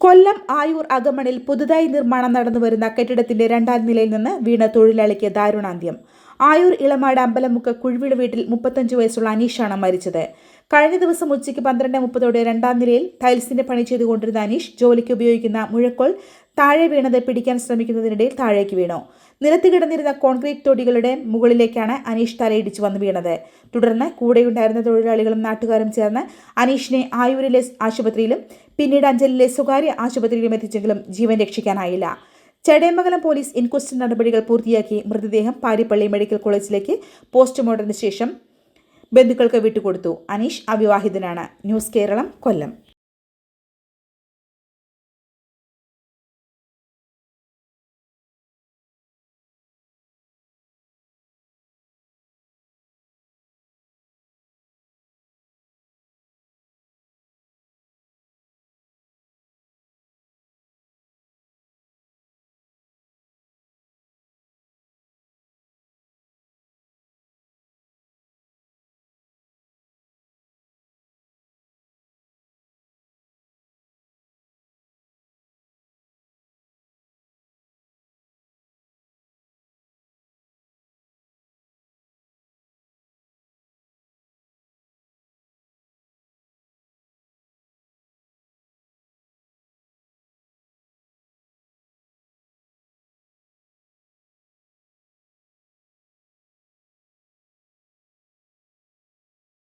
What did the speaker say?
കൊല്ലം ആയൂർ അകമണിൽ പുതുതായി നിർമ്മാണം നടന്നുവരുന്ന കെട്ടിടത്തിന്റെ രണ്ടാം നിലയിൽ നിന്ന് വീണ തൊഴിലാളിക്ക് ദാരുണാന്ത്യം. ആയൂർ ഇളമാട് അമ്പലമുക്ക് കുഴിവിട് വീട്ടിൽ മുപ്പത്തഞ്ച് വയസ്സുള്ള അനീഷാണ് മരിച്ചത്. കഴിഞ്ഞ ദിവസം ഉച്ചയ്ക്ക് പന്ത്രണ്ട് മുപ്പതോടെ രണ്ടാം നിലയിൽ ടൈൽസിന്റെ പണി ചെയ്തുകൊണ്ടിരുന്ന അനീഷ് ജോലിക്ക് ഉപയോഗിക്കുന്ന മുഴക്കോൾ താഴെ വീണത് പിടിക്കാൻ ശ്രമിക്കുന്നതിനിടയിൽ താഴേക്ക് വീണു. നിലത്ത് കിടന്നിരുന്ന കോൺക്രീറ്റ് തൊടികളുടെ മുകളിലേക്കാണ് അനീഷ് തലയിടിച്ചു വന്ന് വീണത്. തുടർന്ന് കൂടെയുണ്ടായിരുന്ന തൊഴിലാളികളും നാട്ടുകാരും ചേർന്ന് അനീഷിനെ ആയൂരിലെ ആശുപത്രിയിലും പിന്നീട് അഞ്ചലിലെ സ്വകാര്യ ആശുപത്രിയിലും എത്തിച്ചെങ്കിലും ജീവൻ രക്ഷിക്കാനായില്ല. ചടയമംഗലം പോലീസ് ഇൻക്വസ്റ്റ് നടപടികൾ പൂർത്തിയാക്കി മൃതദേഹം പാരിപ്പള്ളി മെഡിക്കൽ കോളേജിലേക്ക് പോസ്റ്റ്മോർട്ടത്തിന് ശേഷം ബന്ധുക്കൾക്ക് വിട്ടുകൊടുത്തു. അനീഷ് അവിവാഹിതനാണ്. ന്യൂസ് കേരളം കൊല്ലം.